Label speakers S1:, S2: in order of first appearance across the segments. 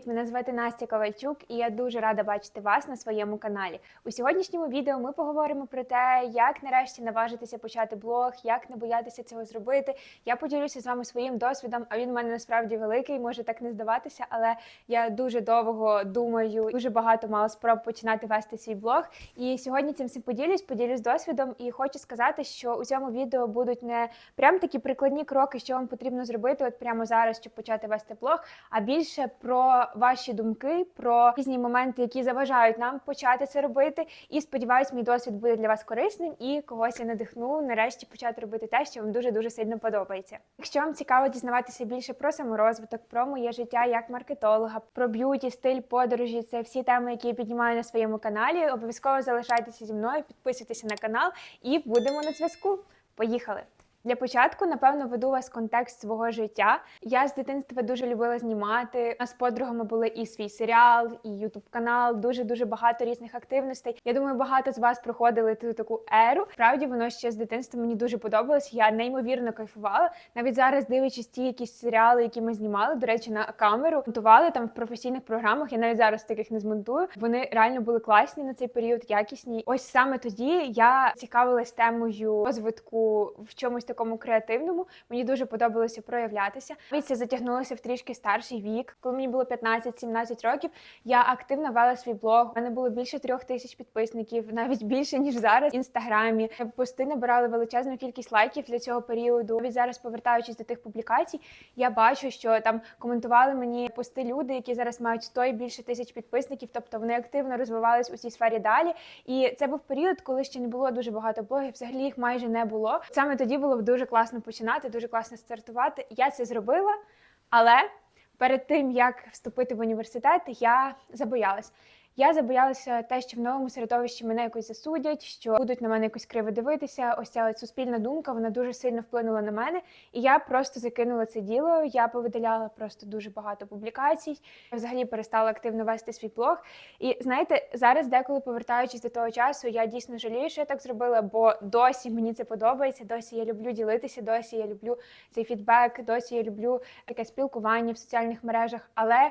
S1: Привіт! Мене звати Настя Ковальчук, і я дуже рада бачити вас на своєму каналі. У сьогоднішньому відео ми поговоримо про те, як нарешті наважитися почати блог, як не боятися цього зробити. Я поділюся з вами своїм досвідом, а він у мене насправді великий, може так не здаватися, але я дуже довго думаю, дуже багато мала спроб починати вести свій блог. І сьогодні цим всім поділюсь, поділюсь досвідом. І хочу сказати, що у цьому відео будуть не прям такі прикладні кроки, що вам потрібно зробити, от прямо зараз, щоб почати вести блог, а більше про ваші думки, про різні моменти, які заважають нам почати це робити. І сподіваюсь, мій досвід буде для вас корисним і когось я надихну нарешті почати робити те, що вам дуже дуже сильно подобається. Якщо вам цікаво дізнаватися більше про саморозвиток, про моє життя як маркетолога, про б'юті, стиль, подорожі, це всі теми, які я піднімаю на своєму каналі. Обов'язково залишайтеся зі мною, підписуйтеся на канал і будемо на зв'язку. Поїхали! Для початку, напевно, веду вас контекст свого життя. Я з дитинства дуже любила знімати. У нас з подругами були і свій серіал, і ютуб канал, дуже дуже багато різних активностей. Я думаю, багато з вас проходили ту таку еру. Справді воно ще з дитинства мені дуже подобалось. Я неймовірно кайфувала. Навіть зараз, дивлячись ті якісь серіали, які ми знімали, до речі, на камеру монтували там в професійних програмах. Я навіть зараз таких не змонтую. Вони реально були класні на цей період, якісні. Ось саме тоді я цікавилась темою розвитку в чомусь такому креативному. Мені дуже подобалося проявлятися. Це затягнулося в трішки старший вік. Коли мені було 15-17 років, я активно вела свій блог. У мене було більше трьох тисяч підписників, навіть більше ніж зараз в інстаграмі. Пости набирали величезну кількість лайків для цього періоду. Навіть зараз, повертаючись до тих публікацій, я бачу, що там коментували мені пости люди, які зараз мають 100 і більше тисяч підписників. Тобто вони активно розвивались у цій сфері далі. І це був період, коли ще не було дуже багато блогів. Взагалі їх майже не було. Саме тоді було дуже класно починати, дуже класно стартувати. Я це зробила, але перед тим як вступити в університет, я забоялась. Я забоялася те, що в новому середовищі мене якось засудять, що будуть на мене якось криво дивитися. Ось ця суспільна думка, вона дуже сильно вплинула на мене. І я просто закинула це діло. Я повидаляла просто дуже багато публікацій. Я взагалі перестала активно вести свій блог. І знаєте, зараз, деколи повертаючись до того часу, я дійсно жалію, що я так зробила, бо досі мені це подобається. Досі я люблю ділитися, досі я люблю цей фідбек, досі я люблю таке спілкування в соціальних мережах. Але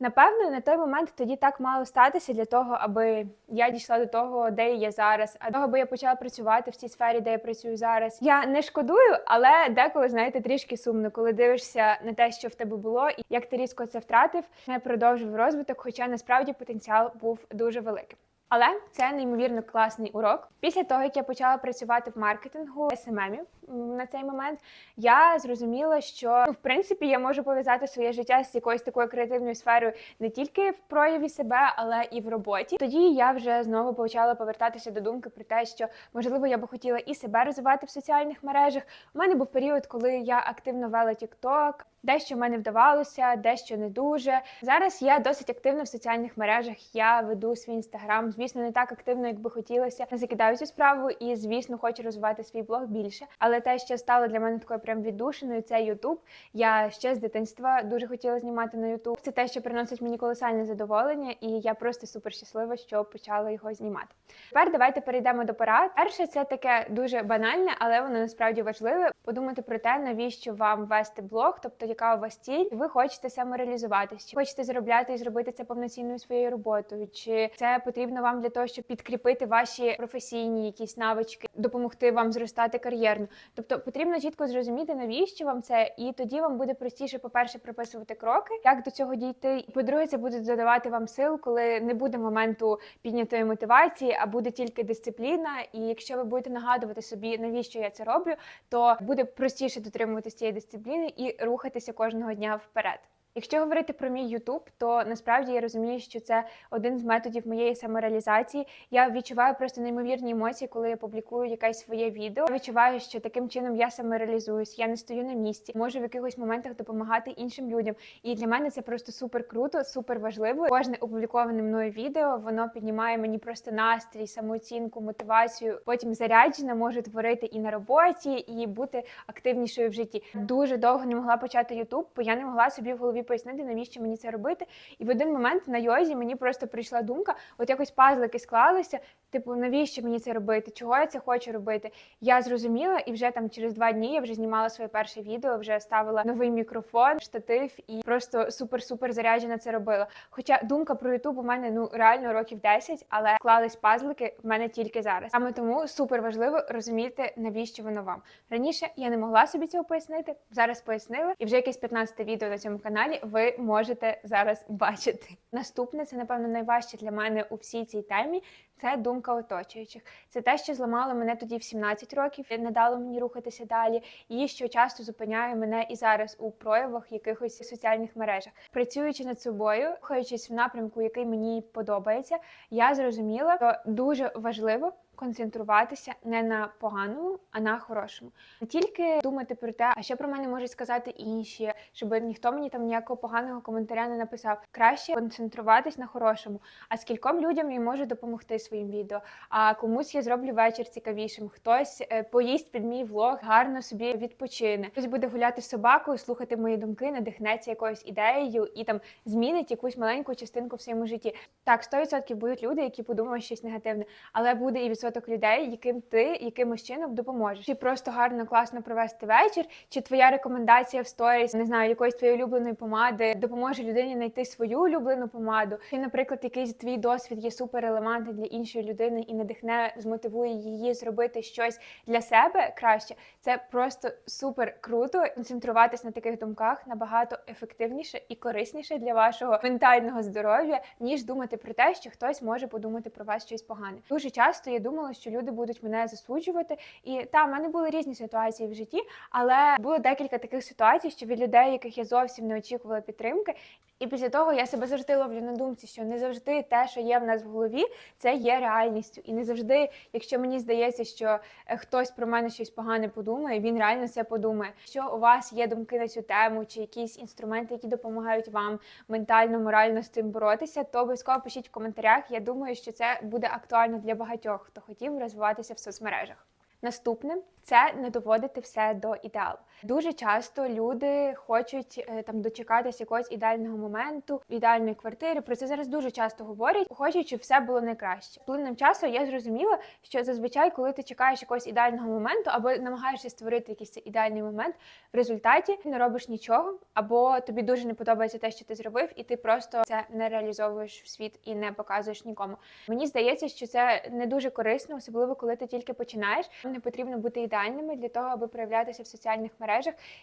S1: Напевно, на той момент тоді так мало статися для того, аби я дійшла до того, де я зараз, а того, аби я почала працювати в цій сфері, де я працюю зараз. Я не шкодую, але деколи знаєте трішки сумно, коли дивишся на те, що в тебе було, і як ти різко це втратив, не продовжив розвиток, хоча насправді потенціал був дуже великим. Але це неймовірно класний урок. Після того, як я почала працювати в маркетингу SMM на цей момент, я зрозуміла, що ну, в принципі я можу пов'язати своє життя з якоюсь такою креативною сферою не тільки в прояві себе, але і в роботі. Тоді я вже знову почала повертатися до думки про те, що можливо я би хотіла і себе розвивати в соціальних мережах. У мене був період, коли я активно вела TikTok, Дещо в мене вдавалося, дещо не дуже. Зараз я досить активна в соціальних мережах. Я веду свій інстаграм. Звісно, не так активно, як би хотілося. Не закидаю цю справу і, звісно, хочу розвивати свій блог більше. Але те, що стало для мене такою прям віддушиною, це Ютуб. Я ще з дитинства дуже хотіла знімати на Ютуб. Це те, що приносить мені колосальне задоволення, і я просто супер щаслива, що почала його знімати. Тепер давайте перейдемо до порад. Перше, це таке дуже банальне, але воно насправді важливе. Подумати про те, навіщо вам вести блог, тобто яка у вас ціль, ви хочете самореалізуватися, чи хочете заробляти і зробити це повноцінною своєю роботою, чи це потрібно вам для того, щоб підкріпити ваші професійні якісь навички, допомогти вам зростати кар'єрно. Тобто потрібно чітко зрозуміти, навіщо вам це, і тоді вам буде простіше, по-перше, прописувати кроки, як до цього дійти. І по-друге, це буде додавати вам сил, коли не буде моменту піднятої мотивації, а буде тільки дисципліна. І якщо ви будете нагадувати собі, навіщо я це роблю, то буде простіше дотримуватися цієї дисципліни і рухатися кожного дня вперед. Якщо говорити про мій Ютуб, то насправді я розумію, що це один з методів моєї самореалізації. Я відчуваю просто неймовірні емоції, коли я публікую якесь своє відео. Я відчуваю, що таким чином я самореалізуюсь, я не стою на місці, можу в якихось моментах допомагати іншим людям. І для мене це просто супер круто, супер важливо. Кожне опубліковане мною відео воно піднімає мені просто настрій, самооцінку, мотивацію. Потім заряджена, можу творити і на роботі, і бути активнішою в житті. Дуже довго не могла почати Ютуб, бо я не могла собі в голові пояснити, навіщо мені це робити. І в один момент на йозі мені просто прийшла думка: от якось пазлики склалися. Типу, навіщо мені це робити? Чого я це хочу робити? Я зрозуміла, і вже там через два дні я вже знімала своє перше відео, вже ставила новий мікрофон, штатив і просто супер-супер заряджена це робила. Хоча думка про Ютуб у мене ну реально років 10, але склались пазлики в мене тільки зараз. Саме тому супер важливо розуміти, навіщо воно вам. Раніше я не могла собі цього пояснити. Зараз пояснила, і вже якесь 15 відео на цьому каналі ви можете зараз бачити. Наступне це напевно найважче для мене у всій цій темі. Це думка оточуючих. Це те, що зламало мене тоді в 17 років, не дало мені рухатися далі, і що часто зупиняє мене і зараз у проявах якихось соціальних мережах. Працюючи над собою, рухаючись в напрямку, який мені подобається, я зрозуміла, що дуже важливо. Концентруватися не на поганому, а на хорошому. Не тільки думати про те, а що про мене можуть сказати інші, щоб ніхто мені там ніякого поганого коментаря не написав. Краще концентруватись на хорошому. А скільком людям я можу допомогти своїм відео. А комусь я зроблю вечір цікавішим. Хтось е, поїсть під мій влог, гарно собі відпочине. Хтось буде гуляти з собакою, слухати мої думки, надихнеться якоюсь ідеєю і там змінить якусь маленьку частинку в своєму житті. Так, 100% будуть люди, які подумають щось негативне, але буде і відсоток людей, яким ти якимось чином допоможеш. Чи просто гарно, класно провести вечір, чи твоя рекомендація в сторіс, не знаю, якоїсь твоєї улюбленої помади допоможе людині знайти свою улюблену помаду. Чи, наприклад, якийсь твій досвід є супер для іншої людини і надихне, змотивує її зробити щось для себе краще. Це просто супер круто. Концентруватись на таких думках набагато ефективніше і корисніше для вашого ментального здоров'я, ніж думати про те, що хтось може подумати про вас щось погане. Дуже часто я думала, що люди будуть мене засуджувати, і та в мене були різні ситуації в житті, але було декілька таких ситуацій, що від людей, яких я зовсім не очікувала підтримки. І після того я себе завжди ловлю на думці, що не завжди те, що є в нас в голові, це є реальністю. І не завжди, якщо мені здається, що е, хтось про мене щось погане подумає, він реально це подумає. Що у вас є думки на цю тему, чи якісь інструменти, які допомагають вам ментально, морально з цим боротися, то обов'язково пишіть в коментарях. Я думаю, що це буде актуально для багатьох, хто хотів розвиватися в соцмережах. Наступне це не доводити все до ідеалу. Дуже часто люди хочуть е, там дочекатися якогось ідеального моменту, ідеальної квартири. Про це зараз дуже часто говорять, хочуть, щоб все було найкраще. Плином часу я зрозуміла, що зазвичай, коли ти чекаєш якогось ідеального моменту, або намагаєшся створити якийсь ідеальний момент, в результаті не робиш нічого, або тобі дуже не подобається те, що ти зробив, і ти просто це не реалізовуєш в світ і не показуєш нікому. Мені здається, що це не дуже корисно, особливо коли ти тільки починаєш. Не потрібно бути ідеальними для того, аби проявлятися в соціальних мережах.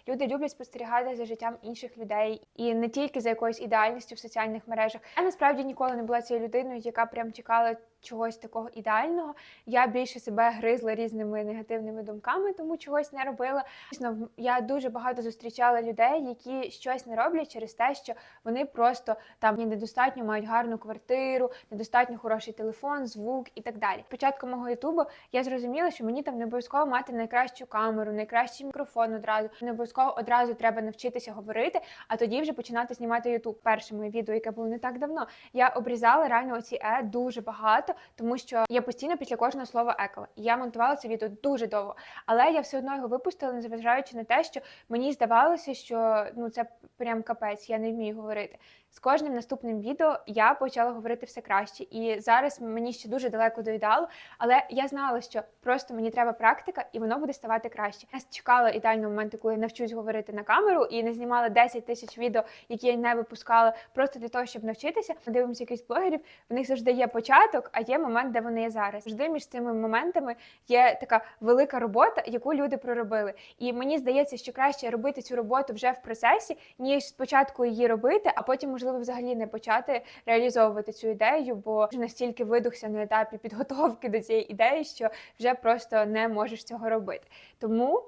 S1: Люди люблять спостерігати за життям інших людей і не тільки за якоюсь ідеальністю в соціальних мережах. Я насправді ніколи не була цією людиною, яка прям чекала чогось такого ідеального. Я більше себе гризла різними негативними думками, тому чогось не робила. Дійсно, я дуже багато зустрічала людей, які щось не роблять через те, що вони просто там недостатньо мають гарну квартиру, недостатньо хороший телефон, звук і так далі. Початку мого ютубу я зрозуміла, що мені там не обов'язково мати найкращу камеру, найкращий мікрофон одразу. Не обов'язково одразу треба навчитися говорити, а тоді вже починати знімати ютуб. Перше моє відео, яке було не так давно. Я обрізала реально оці е дуже багато, тому що я постійно після кожного слова екала. Я монтувала це відео дуже довго, але я все одно його випустила, незважаючи на те, що мені здавалося, що ну це прям капець, я не вмію говорити. З кожним наступним відео я почала говорити все краще, і зараз мені ще дуже далеко до ідеалу, але я знала, що просто мені треба практика, і воно буде ставати краще. Я чекала ідеального моменту, коли я навчусь говорити на камеру, і не знімала 10 тисяч відео, які я не випускала, просто для того, щоб навчитися. Ми дивимося якихось блогерів. В них завжди є початок, а є момент, де вони є зараз. Завжди між цими моментами є така велика робота, яку люди проробили. І мені здається, що краще робити цю роботу вже в процесі, ніж спочатку її робити, а потім можливо взагалі не почати реалізовувати цю ідею, бо вже настільки видухся на етапі підготовки до цієї ідеї, що вже просто не можеш цього робити. Тому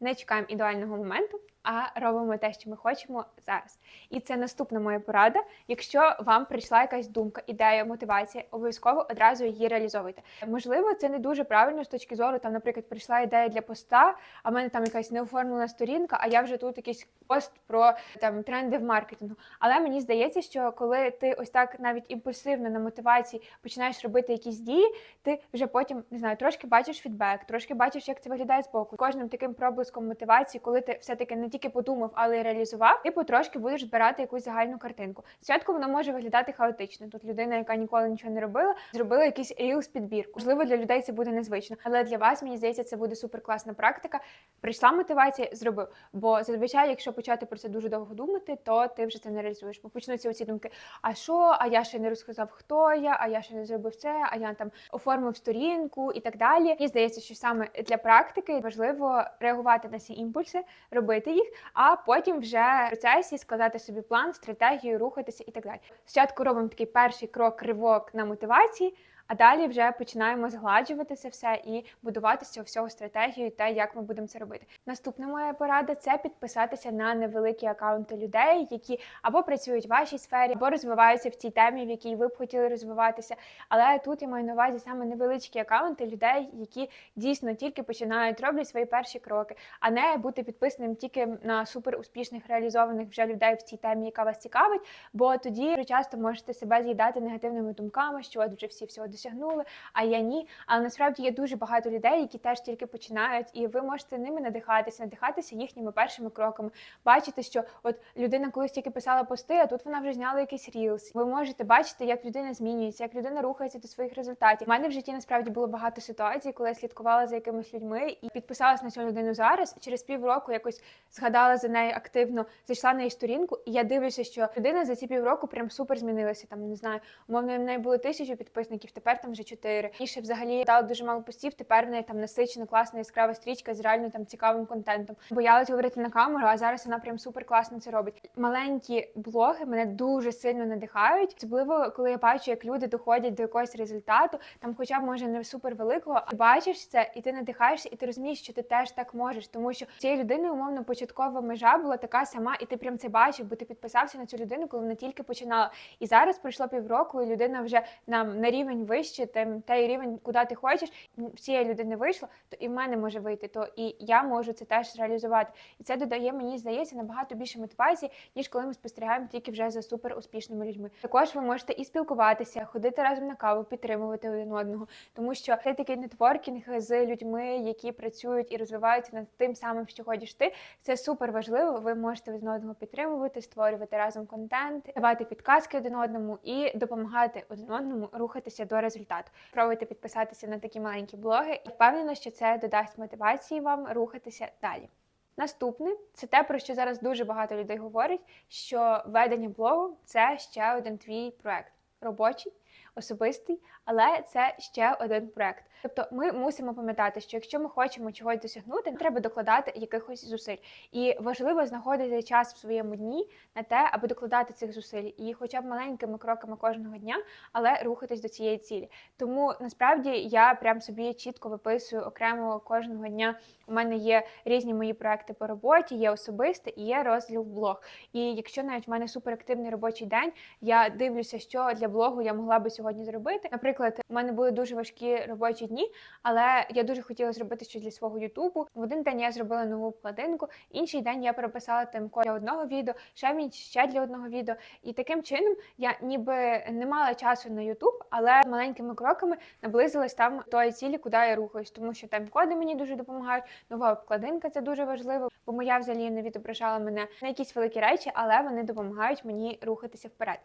S1: не чекаємо ідеального моменту. А робимо те, що ми хочемо зараз. І це наступна моя порада. Якщо вам прийшла якась думка, ідея, мотивація, обов'язково одразу її реалізовуйте. Можливо, це не дуже правильно з точки зору, там, наприклад, прийшла ідея для поста, а в мене там якась неоформлена сторінка, а я вже тут якийсь пост про там тренди в маркетингу. Але мені здається, що коли ти ось так навіть імпульсивно на мотивації починаєш робити якісь дії, ти вже потім не знаю, трошки бачиш фідбек, трошки бачиш, як це виглядає з боку. Кожним таким проблиском мотивації, коли ти все таки не тільки подумав, але й реалізував, ти потрошки будеш збирати якусь загальну картинку. Спочатку воно може виглядати хаотично. Тут людина, яка ніколи нічого не робила, зробила якийсь рілс підбірку. Можливо, для людей це буде незвично, але для вас мені здається, це буде суперкласна практика. Прийшла мотивація, зробив. Бо зазвичай, якщо почати про це дуже довго думати, то ти вже це не реалізуєш. Бо почнуться оці думки: а що? А я ще не розказав, хто я, а я ще не зробив це, а я там оформив сторінку і так далі. Мені здається, що саме для практики важливо реагувати на ці імпульси, робити їх, а потім вже в процесі складати собі план, стратегію, рухатися і так далі. Спочатку робимо такий перший крок ривок на мотивації. А далі вже починаємо згладжувати це все і будувати з цього всього стратегію, та як ми будемо це робити. Наступна моя порада це підписатися на невеликі акаунти людей, які або працюють в вашій сфері, або розвиваються в тій темі, в якій ви б хотіли розвиватися. Але тут я маю на увазі саме невеличкі акаунти людей, які дійсно тільки починають роблять свої перші кроки, а не бути підписаним тільки на супер успішних реалізованих вже людей в цій темі, яка вас цікавить. Бо тоді дуже часто можете себе з'їдати негативними думками, що от вже всі всього досягнули, а я ні. Але насправді є дуже багато людей, які теж тільки починають, і ви можете ними надихатися, надихатися їхніми першими кроками. Бачити, що от людина колись тільки писала пости, а тут вона вже зняла якийсь рілс. Ви можете бачити, як людина змінюється, як людина рухається до своїх результатів. У мене в житті насправді було багато ситуацій, коли я слідкувала за якимись людьми і підписалась на цю людину зараз. Через півроку якось згадала за нею активно, зайшла на її сторінку, і я дивлюся, що людина за ці півроку прям супер змінилася. Там не знаю, умовно в неї було тисячу підписників, тепер там вже чотири. Раніше взагалі дала дуже мало постів. Тепер в неї там насичена, класна яскрава стрічка з реально там цікавим контентом. Боялась говорити на камеру, а зараз вона прям супер класно це робить. Маленькі блоги мене дуже сильно надихають, особливо коли я бачу, як люди доходять до якогось результату, там, хоча б може не супер великого, ти бачиш це, і ти надихаєшся, і ти розумієш, що ти теж так можеш, тому що цієї людини умовно початкова межа була така сама, і ти прям це бачив, бо ти підписався на цю людину, коли вона тільки починала. І зараз пройшло півроку, і людина вже нам на рівень вище, тим той рівень, куди ти хочеш. В цієї людини вийшло, то і в мене може вийти, то і я можу це теж реалізувати. І це додає мені здається набагато більше мотивації, ніж коли ми спостерігаємо тільки вже за супер успішними людьми. Також ви можете і спілкуватися, ходити разом на каву, підтримувати один одного, тому що це такий нетворкінг з людьми, які працюють і розвиваються над тим самим, що хочеш ти. Це супер важливо. Ви можете один одного підтримувати, створювати разом контент, давати підказки один одному і допомагати один одному рухатися до результату. Пробуйте підписатися на такі маленькі блоги і впевнена, що це додасть мотивації вам рухатися далі. Наступне це те, про що зараз дуже багато людей говорять: що ведення блогу це ще один твій проект робочий, особистий, але це ще один проект. Тобто, ми мусимо пам'ятати, що якщо ми хочемо чогось досягнути, треба докладати якихось зусиль. І важливо знаходити час в своєму дні на те, аби докладати цих зусиль, і хоча б маленькими кроками кожного дня, але рухатись до цієї цілі. Тому насправді я прям собі чітко виписую окремо кожного дня. У мене є різні мої проекти по роботі, є особисте і є розділ блог. І якщо навіть в мене суперактивний робочий день, я дивлюся, що для блогу я могла би сьогодні зробити. Наприклад, у мене були дуже важкі робочі дні, але я дуже хотіла зробити щось для свого Ютубу. В один день я зробила нову вкладинку, інший день я переписала тимко для одного відео, ще мені ще для одного відео. І таким чином я ніби не мала часу на Ютуб, але маленькими кроками наблизилась там тої цілі, куди я рухаюсь, тому що тайм-коди мені дуже допомагають. Нова обкладинка це дуже важливо, бо моя взагалі не відображала мене на якісь великі речі, але вони допомагають мені рухатися вперед.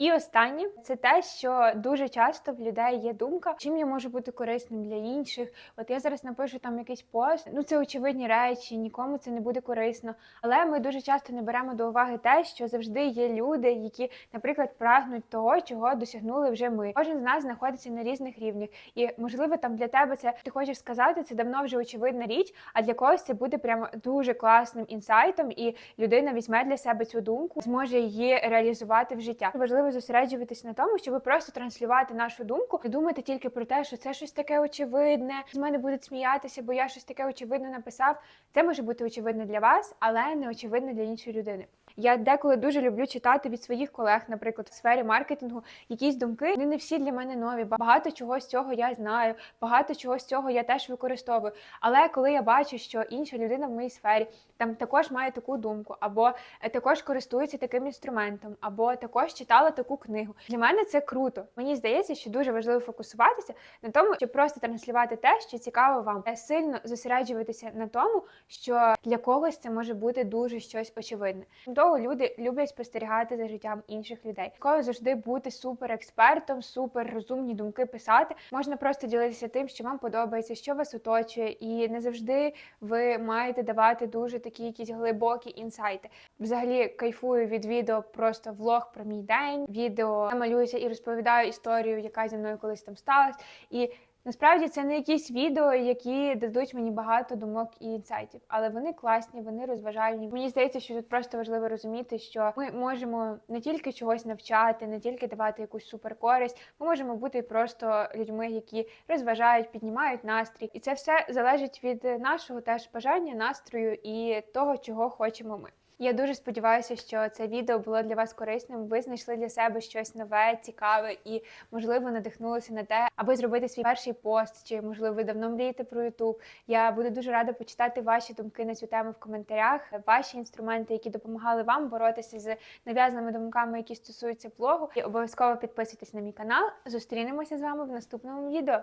S1: І останнє це те, що дуже часто в людей є думка, чим я можу бути корисним для інших. От я зараз напишу там якийсь пост. Ну це очевидні речі, нікому це не буде корисно. Але ми дуже часто не беремо до уваги те, що завжди є люди, які, наприклад, прагнуть того, чого досягнули вже ми. Кожен з нас знаходиться на різних рівнях, і можливо там для тебе це ти хочеш сказати, це давно вже очевидна річ. А для когось це буде прямо дуже класним інсайтом, і людина візьме для себе цю думку, зможе її реалізувати в життя. Важливо зосереджуватись на тому, щоб просто транслювати нашу думку, не думати тільки про те, що це щось таке очевидне, з мене будуть сміятися, бо я щось таке очевидне написав. Це може бути очевидне для вас, але не очевидне для іншої людини. Я деколи дуже люблю читати від своїх колег, наприклад, в сфері маркетингу, якісь думки. Вони не всі для мене нові. Багато чого з цього я знаю, багато чого з цього я теж використовую. Але коли я бачу, що інша людина в моїй сфері там також має таку думку, або е, також користується таким інструментом, або також читала таку книгу. Для мене це круто. Мені здається, що дуже важливо фокусуватися на тому, щоб просто транслювати те, що цікаво вам, Е, сильно зосереджуватися на тому, що для когось це може бути дуже щось очевидне. Крім люди люблять спостерігати за життям інших людей. Коли завжди бути супер експертом, супер розумні думки писати. Можна просто ділитися тим, що вам подобається, що вас оточує, і не завжди ви маєте давати дуже такі якісь глибокі інсайти. Взагалі кайфую від відео, просто влог про мій день. Відео я малююся і розповідаю історію, яка зі мною колись там сталася. І Насправді це не якісь відео, які дадуть мені багато думок і інсайтів, але вони класні, вони розважальні. Мені здається, що тут просто важливо розуміти, що ми можемо не тільки чогось навчати, не тільки давати якусь суперкористь, ми можемо бути просто людьми, які розважають, піднімають настрій, і це все залежить від нашого теж бажання, настрою і того, чого хочемо ми. Я дуже сподіваюся, що це відео було для вас корисним. Ви знайшли для себе щось нове, цікаве і, можливо, надихнулися на те, аби зробити свій перший пост, чи можливо ви давно мрієте про YouTube. Я буду дуже рада почитати ваші думки на цю тему в коментарях, ваші інструменти, які допомагали вам боротися з нав'язаними думками, які стосуються блогу. І обов'язково підписуйтесь на мій канал. Зустрінемося з вами в наступному відео.